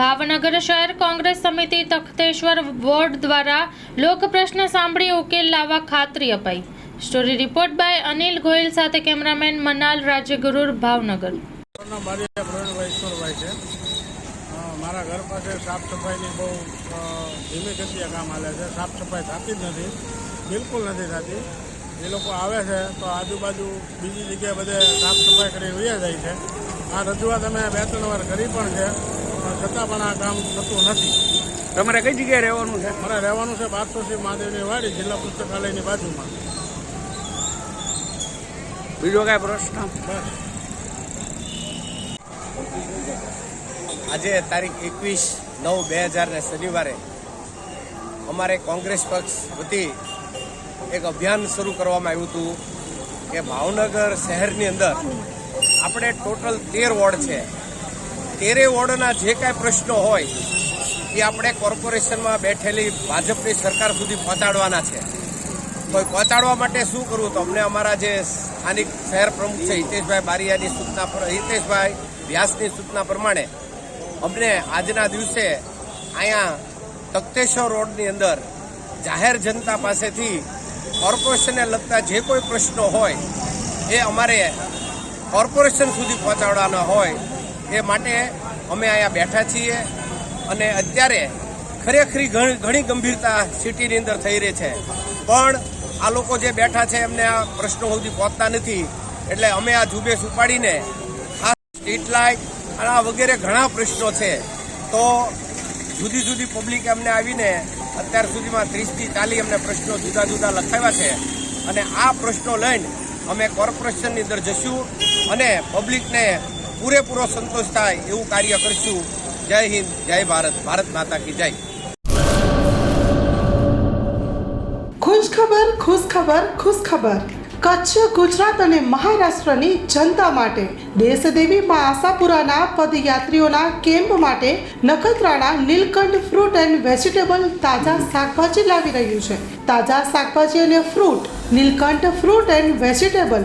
ભાવનગર શહેર કોંગ્રેસ સમિતિ તખતેશ્વર વોર્ડ દ્વારા લોક પ્રશ્ન સાંભળી ઉકેલ લાવવા ખાતરી અપાઈ. Story report by Anil Goyal સાથે કેમેરામેન મનાલ રાજ્યગુરુ ભાવનગર. મારા ઘર પાસે સાફ સફાઈની બહુ ધીમે ગતિએ કામ હાલે છે. સાફ સફાઈ થતી જ નથી. બિલકુલ નથી થતી. એ લોકો આવે છે તો આજુબાજુ બીજી જગ્યાએ બધે સાફ સફાઈ કરી વયા જાય છે. આ રજૂઆત અમે બે ત્રણ વાર કરી પણ છે. છતાં પણ આ કામ થતું નથી. તમારે કઈ જગ્યાએ રહેવાનું છે? મારે રહેવાનું છે બારસોસી મહાદેવની વાડી જિલ્લા પુસ્તકાલયની બાજુમાં. બીજો કાંઈ પ્રશ્ન? બસ. આજે તારીખ એકવીસ નવ બે હજારને શનિવારે અમારે કોંગ્રેસ પક્ષ વતી એક અભિયાન શરૂ કરવામાં આવ્યું હતું કે ભાવનગર શહેરની અંદર આપણે ટોટલ તેર વોર્ડ છે. તેરે વોર્ડના જે કાંઈ પ્રશ્નો હોય, એ આપણે કોર્પોરેશનમાં બેઠેલી ભાજપની સરકાર સુધી પહોંચાડવાના છે. તો પહોંચાડવા માટે શું કરવું? તો અમને અમારા જે સ્થાનિક શહેર પ્રમુખ છે, હિતેશભાઈ બારિયાની સૂચના પર, હિતેશભાઈ વ્યાસની સૂચના પ્રમાણે, અમને આજના દિવસે અહીંયા તખતેશ્વર રોડની અંદર જાહેર જનતા પાસેથી કોર્પોરેશનને લગતા જે કોઈ પ્રશ્નો હોય, એ અમારે કોર્પોરેશન સુધી પહોંચાડવાના હોય એ માટે અમે અહીંયા બેઠા છીએ અને અત્યારે ખરેખરી ઘણી ગંભીરતા સિટીની અંદર થઈ રહી છે. પણ આ લોકો જે બેઠા છે એમને આ પ્રશ્નો સુધી પહોંચતા નથી. એટલે અમે આ ઝુંબેશ ઉપાડીને ખાસ સ્ટ્રીટ લાઇટ અને આ વગેરે ઘણા પ્રશ્નો છે. તો જુદી જુદી પબ્લિક અમને આવીને અત્યાર સુધીમાં ત્રીસથી ચાલીસ અમને પ્રશ્નો જુદા જુદા લખાવ્યા છે. અને આ પ્રશ્નો લઈને અમે કોર્પોરેશનની અંદર જશું અને પબ્લિકને પૂરેપૂરો સંતોષ થાય એવું કાર્ય કરશું. જય હિન્દ, જય ભારત ભારત માતા કી જય. ખુશ ખબર ખુશ ખબર ખુશ ખબર. કચ્છ, ગુજરાત અને મહારાષ્ટ્રની જનતા માટે, દેશદેવી માં આશાપુરાના પદયાત્રીઓના કેમ્પ માટે Nakhatrana, Neelkanth fruit and vegetable તાજા શાકભાજી લાવી રહ્યું છે. તાજા શાકભાજી અને fruit, Neelkanth fruit and vegetable